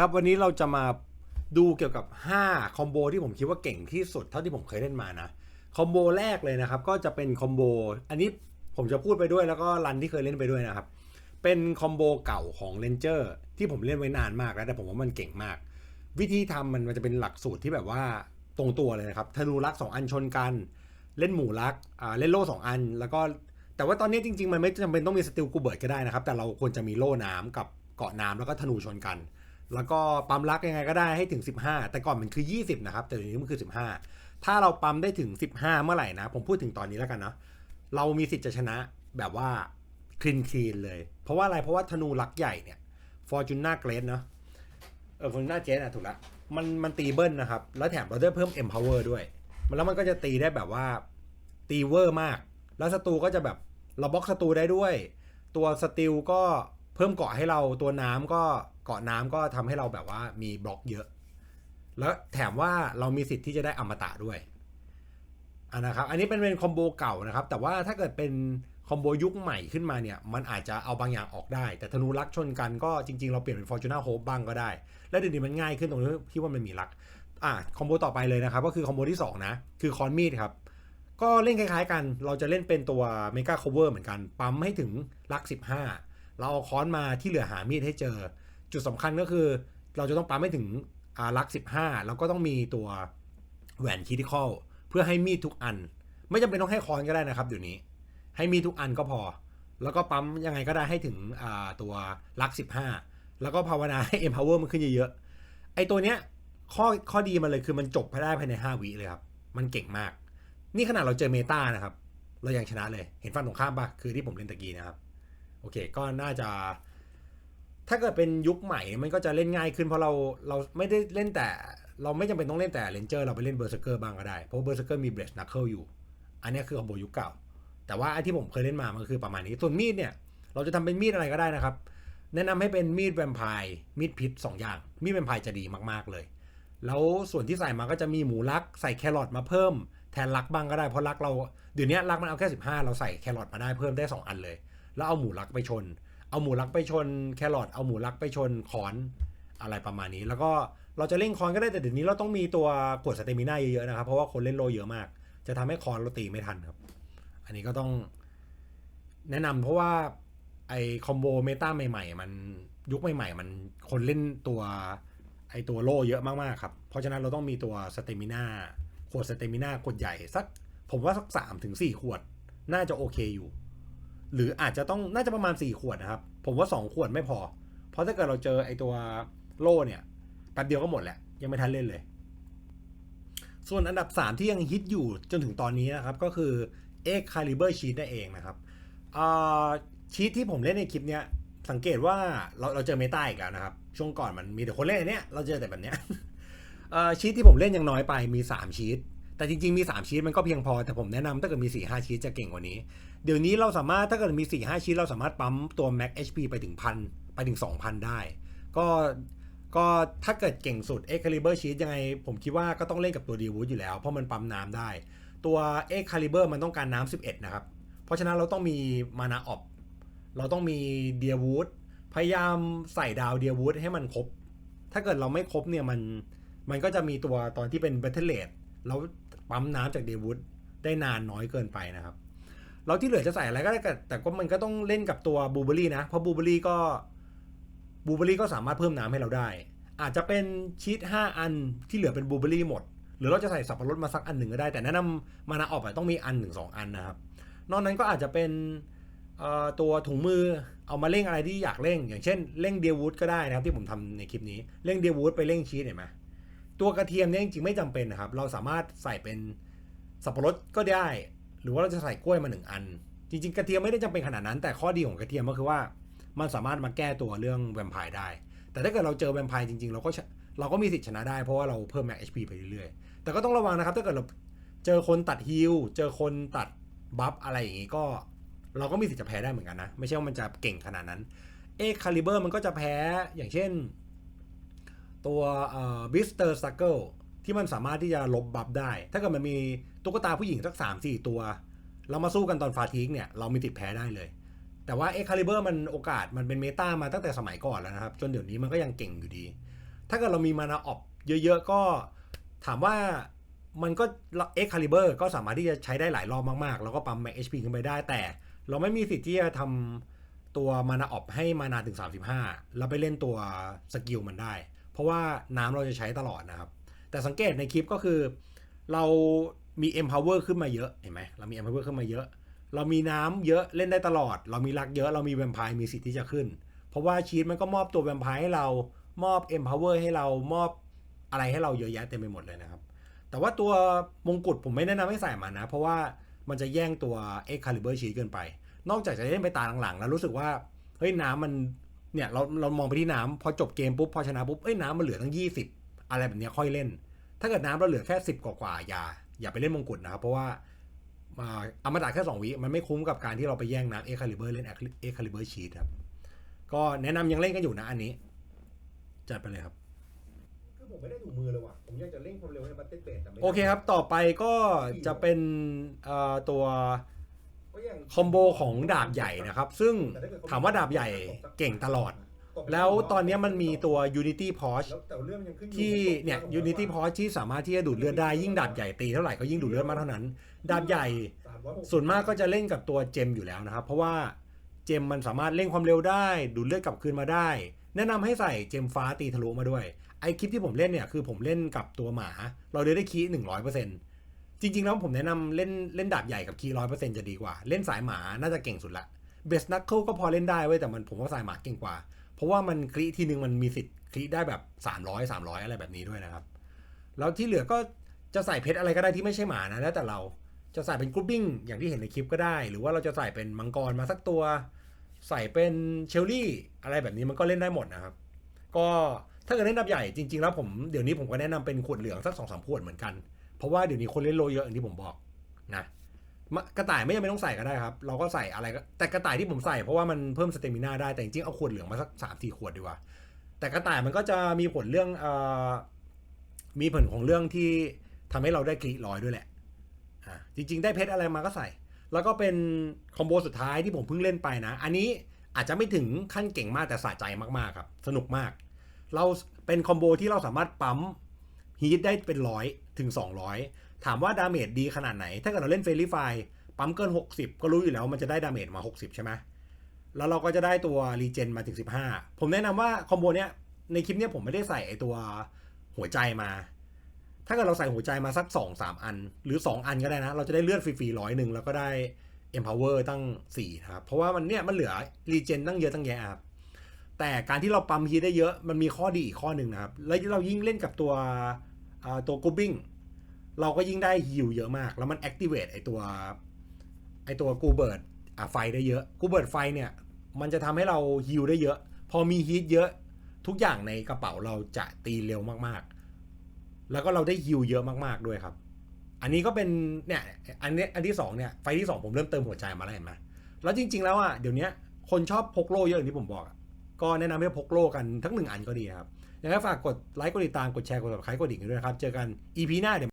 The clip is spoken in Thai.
ครับ วันนี้เราจะมาดูเกี่ยวกับ 5 คอมโบที่ผมคิดว่าเก่งที่สุดเท่าที่ผมเคยเล่นมานะคอมโบแรกเลยนะครับ ก็จะเป็นคอมโบอันนี้ผมจะพูดไปด้วยแล้วก็รันที่เคยเล่นไปด้วยนะครับ เป็นคอมโบเก่าของเลนเจอร์ที่ผมเล่นไว้นานมากแล้วแต่ผมว่ามันเก่งมาก วิธีทำมันมันจะเป็นหลักสูตรที่แบบว่าตรงตัวเลยนะครับธนูรักสองอันชนกัน เล่นหมูรักอ่าเล่นโล่สองอัน แล้วก็แต่ว่าตอนนี้จริง ๆ มันไม่จำเป็นต้องมีสติลกูเบิร์ดก็ได้นะครับ แต่เราควรจะมีโล่น้ำกับเกาะน้ำแล้วก็ธนูชนกัน แล้วก็ปั๊มรักยังไงก็ได้ให้ถึง 15 แต่ก่อนมันคือ 20 นะครับ แต่เดี๋ยวนี้มันคือ 15 ถ้าเราปั๊มได้ถึง 15 เมื่อไหร่นะ ผมพูดถึงตอนนี้แล้วกันเนาะ เรามีสิทธิ์จะชนะแบบว่าคลีนคลีนเลย เพราะว่าอะไร เพราะว่าธนูรักใหญ่เนี่ยฟอร์จูน่าเกรดเนาะ เออฟอร์จูน่าเจนอะถูกละ มันมันตีเบิ้ลนะครับ แล้วแถมเราได้เพิ่ม empower ด้วย แล้วมันก็จะตีได้แบบว่าตีเวอร์มาก แล้วศัตรูก็จะแบบเราบล็อกศัตรูได้ด้วย ตัวสติลก็ เพิ่มเกาะให้เราตัวน้ำก็เกาะน้ำก็ทำให้เราแบบว่ามีบล็อกเยอะ แล้วแถมว่าเรามีสิทธิ์ที่จะได้อมตะด้วยอันนะครับ อันนี้เป็นเป็นคอมโบเก่านะครับ แต่ว่าถ้าเกิดเป็นคอมโบยุคใหม่ขึ้นมาเนี่ย มันอาจจะเอาบางอย่างออกได้ แต่ธนูรักชนกันก็จริง ๆ เราเปลี่ยนเป็น Fortuna Hope บ้างก็ได้ แล้วเดี๋ยวนี้มันง่ายขึ้นตรงที่ที่ว่ามันมีรัก อะคอมโบต่อไปเลยนะครับ ก็คือคอมโบที่สองนะ คือคอนมีดครับ ก็เล่นคล้าย ๆ กัน เราจะเล่นเป็นตัวเมกา c o เวอร์เหมือนกัน ปั๊มให้ถึงลัก 15 เราเอาค้อนมาที่เหลือหามีดให้เจอ จุดสำคัญก็คือ เราจะต้องปั๊มให้ถึงอาลัก15แล้วก็ต้องมีตัวแหวนคิดิคอลเพื่อให้มีดทุกอัน ไม่จำเป็นต้องให้ค้อนก็ได้นะครับเดี๋ยวนี้ ให้มีดทุกอันก็พอ แล้วก็ปั๊มยังไงก็ได้ให้ถึงตัวลัก15แล้วก็ภาวนาให้ empower มันขึ้นเยอะๆไอตัวเนี้ยข้อข้อดีมันเลยคือมันจบภายได้ภายใน 5 วิเลยครับ มันเก่งมาก นี่ขนาดเราเจอเมตานะครับ เรายังชนะเลย เห็นฝั่งตรงข้ามปะคือที่ผมเล่นตะกี้นะครับ โอเค ก็น่าจะ ถ้าเกิดเป็นยุคใหม่มันก็จะเล่นง่ายขึ้น เพราะเราเราไม่ได้เล่นแต่ เราไม่จำเป็นต้องเล่นแต่เลนเจอร์เราไปเล่นเบอร์เซอร์เกอร์บ้างก็ได้ เพราะเบอร์เซอร์เกอร์มีเบรสนักเคิลอยู่ อันนี้คือคอมโบยุคเก่า แต่ว่าไอ้ที่ผมเคยเล่นมามันคือประมาณนี้ ส่วนมีดเนี่ย เราจะทำเป็นมีดอะไรก็ได้นะครับ แนะนำให้เป็นมีดแวมไพร์มีดพิษสองอย่าง มีดแวมไพร์จะดีมากๆเลย แล้วส่วนที่ใส่มาก็จะมีหมูลักใส่แครอทมาเพิ่มแทนลักบ้างก็ได้เพราะลักเราเดี๋ยวนี้ลักมันเอาแค่ 15 เราใส่แครอทมาได้เพิ่มได้ 2 อันเลย แล้วเอาหมูลักไปชน เอาหมูลักไปชนแครอทเอาหมูลักไปชนคอนอะไรประมาณนี้ แล้วก็เราจะเล่นคอนก็ได้แต่เดี๋ยวนี้เราต้องมีตัวกดสเตมิน่าเยอะๆนะครับเพราะว่าคนเล่นโลเยอะมาก จะทำให้คอนเราตีไม่ทันครับ อันนี้ก็ต้องแนะนำเพราะว่าไอคอมโบเมตาใหม่ๆ มันยุคใหม่ๆ มันคนเล่นตัวไอตัวโล่เยอะมากๆครับ เพราะฉะนั้นเราต้องมีตัวสเตมิน่าขวดสเตมิน่าขวดใหญ่สัก ผมว่าสักสามถึงสี่ขวดน่าจะโอเคอยู่ หรืออาจจะต้องน่าจะประมาณสี่ขวดนะครับ ผมว่าสองขวดไม่พอ เพราะถ้าเกิดเราเจอไอตัวโล่เนี่ยแป๊บเดียวก็หมดแหละ ยังไม่ทันเล่นเลย ส่วนอันดับ 3 ที่ยังฮิตอยู่จนถึงตอนนี้นะครับ ก็คือ X Caliber Sheet นั่นเองนะครับชีตที่ผมเล่นในคลิปเนี้ยสังเกตว่าเราเราเจอเมตาอีกแล้วนะครับ ช่วงก่อนมันมีแต่คนเล่นอันเนี้ยเราเจอแต่แบบเนี้ยชีตที่ผมเล่นยังน้อยไปมี 3 ชีต แต่จริงๆมี 3 ชีตมันก็เพียงพอแต่ผมแนะนำถ้าเกิดมี 4 5 ชีตจะเก่งกว่านี้ เดี๋ยวนี้เราสามารถถ้าเกิดมี 4 5 ชีตเราสามารถปั๊มตัว Max HP ไปถึงพันไปถึง 2,000 ได้ ก็ก็ถ้าเกิดเก่งสุด X Caliber Sheet ยังไง ผมคิดว่าก็ต้องเล่นกับตัว d ีวูดอยู่แล้ว เพราะมันปั๊มน้ำได้ ตัว X Caliber มันต้องการน้ำ11 นะครับ เพราะฉะนั้นเราต้องมีมานาออฟเราต้องมีเดียวูดพยายามใส่ดาวเดียวูดให้มันครบ ถ้าเกิดเราไม่ครบเนี่ยมันมันก็จะมีตัวตอนที่เป็น b a t t l e r a t e แล้วปั๊มน้ำจากเดวูดได้นานน้อยเกินไปนะครับเราที่เหลือจะใส่อะไรก็ได้แต่แต่ก็มันก็ต้องเล่นกับตัวบูเบอรี่นะ เพราะบูเบอรี่ก็บูเบอรี่ก็สามารถเพิ่มน้ำให้เราได้ อาจจะเป็นชีต5อันที่เหลือเป็นบูเบอรี่หมด หรือเราจะใส่สับปะรดมาสักอันหนึ่งก็ได้ แต่แนะนำมานาออกต้องมีอันหนึ่งสองอันนะครับ นอกนั้นก็อาจจะเป็นตัวถุงมือเอามาเร่งอะไรที่อยากเร่ง อย่างเช่นเร่งเดียวูดก็ได้นะครับที่ผมทำในคลิปนี้เร่งเดียวูดไปเร่งชีสเห็นไหม ตัวกระเทียมเนี่ยจริงๆไม่จำเป็นนะครับ เราสามารถใส่เป็นสับปะรดก็ได้ หรือว่าเราจะใส่กล้วยมาหนึ่งอัน จริง ๆ กระเทียมไม่ได้จำเป็นขนาดนั้น แต่ข้อดีของกระเทียมก็คือว่า มันสามารถมาแก้ตัวเรื่องแวมไพร์ได้ แต่ถ้าเกิดเราเจอแวมไพร์จริงๆ เราก็เราก็มีสิทธิ์ชนะได้เพราะว่าเราเพิ่มแม็ก HP ไปเรื่อยๆ แต่ก็ต้องระวังนะครับ ถ้าเกิดเราเจอคนตัดฮิลเจอคนตัดบัฟอะไรอย่างงี้ก็ เราก็มีสิทธิ์จะแพ้ได้เหมือนกันนะ ไม่ใช่ว่ามันจะเก่งขนาดนั้น เอ็กคาลิเบอร์มันก็จะแพ้อย่างเช่น ตัวบิสเตอร์สตัเกิลที่มันสามารถที่จะลบบัฟได้ ถ้าเกิดมันมีตุ๊กตาผู้หญิงสักสามสี่ตัว เรามาสู้กันตอนฟาทิกเนี่ย เรามีติดแพ้ได้เลย แต่ว่าเอ็กคาลิเบอร์มันโอกาสมันเป็นเมตามาตั้งแต่สมัยก่อนแล้วนะครับ จนเดี๋ยวนี้มันก็ยังเก่งอยู่ดี ถ้าเกิดเรามีมานาออฟเยอะๆ ก็ถามว่ามันก็เอ็กคาลิเบอร์ก็สามารถที่จะใช้ได้หลายรอบมากๆ แล้วก็ปั๊มแม็ก HP ขึ้นไปได้ แต่เราไม่มีสิทธิ์ที่จะทำตัวมานาออฟให้มานาถึง 35 แล้วไปเล่นตัวสกิลมันได้ เพราะว่าน้ำเราจะใช้ตลอดนะครับ แต่สังเกตในคลิปก็คือ เรามี empower ขึ้นมาเยอะเห็นไหมเรามี empower ขึ้นมาเยอะ เรามีน้ำเยอะเล่นได้ตลอด เรามีรักเยอะเรามีแวมไพร์มีสิทธิ์ที่จะขึ้น เพราะว่าชีตมันก็มอบตัวแวมไพร์ให้เรามอบ empower ให้เรามอบอะไรให้เราเยอะแยะเต็มไปหมดเลยนะครับ แต่ว่าตัวมงกุฎผมไม่แนะนำให้ใส่มานะ เพราะว่ามันจะแย่งตัว X Caliber Sheet เกินไป นอกจากจะเล่นไปตาหลังๆ แล้วรู้สึกว่าเฮ้ยน้ำมัน เนี่ยเราเรามองไปที่น้ำพอจบเกมปุ๊บพอชนะปุ๊บเอ้ยน้ำมันเหลือตั้ง20อะไรแบบเนี้ยค่อยเล่น ถ้าเกิดน้ำเราเหลือแค่10กว่าๆอย่า อย่าไปเล่นมงกุฎนะครับเพราะว่าอ่าอมตะแค่2วิมันไม่คุ้มกับการที่เราไปแย่งน้ำ X Caliber เล่น X Caliber Sheet ครับก็แนะนำยังเล่นกันอยู่นะอันนี้ จัดไปเลยครับคือผมไม่ได้ถูมือเลยว่ะผมอยากจะเร่งความเร็วให้บัตเต็ดเบสแต่ไม่ได้โอเคครับ ต่อไปก็จะเป็นเอ่อตัว คอมโบของดาบใหญ่นะครับ ซึ่งถามว่าดาบใหญ่เก่งตลอด แล้วตอนนี้มันมีตัว Unity p o s แล้วแต่เรื่องมันยังขึ้นอยู่ที่เนี่ย Unity p o s ที่สามารถที่จะดูดเลือดได้ยิ่งดาบใหญ่ตีเท่าไหร่ก็ยิ่งดูดเลือดมากเท่านั้น ดาบใหญ่ส่วนมากก็จะเล่นกับตัวเจมอยู่แล้วนะครับ เพราะว่าเจมมันสามารถเร่งความเร็วได้ ดูดเลือดกลับคืนมาได้ แนะนำให้ใส่เจมฟ้าตีทะลุมาด้วยไอคลิปที่ผมเล่นเนี่ยคือผมเล่นกับตัวหมา เราเลยได้คีหนึ่งร้อยเปอร์เซ็นต์ จริงๆแล้วผมแนะนำเล่นเล่นดาบใหญ่กับคีร้อยเปอร์เซ็นต์จะดีกว่า เล่นสายหมาน่าจะเก่งสุดละเบสนักเคิลก็พอเล่นได้เว้ยแต่มันผมว่าสายหมาเก่งกว่า เพราะว่ามันคลิทีนึงมันมีสิทธิ์คลิได้แบบ 300 300 อะไรแบบนี้ด้วยนะครับ แล้วที่เหลือก็จะใส่เพชรอะไรก็ได้ที่ไม่ใช่หมานะแล้วแต่เราจะใส่เป็นกรุ๊ปปิ้งอย่างที่เห็นในคลิปก็ได้ หรือว่าเราจะใส่เป็นมังกรมาสักตัว ใส่เป็นเชลลี่อะไรแบบนี้มันก็เล่นได้หมดนะครับ ก็ถ้าเกิดเล่นดับใหญ่จริง ๆ แล้วผมเดี๋ยวนี้ผมก็แนะนำเป็นขวดเหลืองสักสองสามขวดเหมือนกัน ราะว่าเดี๋ยวนี้คนเล่นโลเยอะอย่างที่ผมบอกนะกระต่ายไม่จำเป็นต้องใส่ก็ได้ครับ เราก็ใส่อะไรก็แต่กระต่ายที่ผมใส่เพราะว่ามันเพิ่มสเตมินาได้แต่จริงๆเอาขวดเหลืองมาสักสามสี่ขวดดีกว่า แต่กระต่ายมันก็จะมีผลเรื่องเอ่อมีผลของเรื่องที่ทำให้เราได้กรีลอยด้วยแหละอะจริง ๆ ได้เพชรอะไรมาก็ใส่ แล้วก็เป็นคอมโบสุดท้ายที่ผมเพิ่งเล่นไปนะ อันนี้อาจจะไม่ถึงขั้นเก่งมากแต่สะใจมากๆครับ สนุกมาก เราเป็นคอมโบที่เราสามารถปั๊ม ฮีทได้เป็นร้อยถึง 200 ถามว่าดาเมจดีขนาดไหน ถ้าเกิดเราเล่นเฟรนลี่ไฟปั๊มเกิน 60 ก็รู้อยู่แล้วมันจะได้ดาเมจมา 60 ใช่ไหมแล้วเราก็จะได้ตัวรีเจนมาถึง 15 ผมแนะนำว่าคอมโบเนี้ยในคลิปเนี้ยผมไม่ได้ใส่ไอตัวหัวใจมา ถ้าเกิดเราใส่หัวใจมาสัก 2 3 อัน หรือ 2 อันก็ได้นะ เราจะได้เลือดฟรีๆร้อยหนึ่งแล้วก็ได้ empower ตั้ง4นะครับ เพราะว่ามันเนี่ยมันเหลือรีเจนตั้งเยอะตั้งแยะครับแต่การที่เราปั๊มฮีได้เยอะมันมีข้อดีอีกข้อหนึ่งนะครับ แล้วเรายิ่งเล่นกับตัว ตัวกูบิ้งเราก็ยิ่งได้ฮิลเยอะมาก แล้วมัน activate ไอตัวไอตัวกูเบิร์ดไฟได้เยอะกูเบิร์ดไฟเนี่ย มันจะทำให้เราฮิลได้เยอะ พอมีฮีทเยอะทุกอย่างในกระเป๋าเราจะตีเร็วมากๆ แล้วก็เราได้ฮิลเยอะมากๆด้วยครับ อันนี้ก็เป็นเนี่ยอันนี้อันที่สองเนี่ยไฟที่สองผมเริ่มเติมหัวใจมาแล้วเห็นไหมแล้วจริง ๆ แล้วอะเดี๋ยวนี้คนชอบพกโล่เยอะอย่างที่ผมบอกก็แนะนำให้พกโล่กันทั้งหนึ่งอันก็ดีครับ ยังไงฝากกดไลค์กดติดตามกดแชร์กดติดตามกดดิ่งด้วยนะครับ เจอกัน EP หน้าเดี๋ยว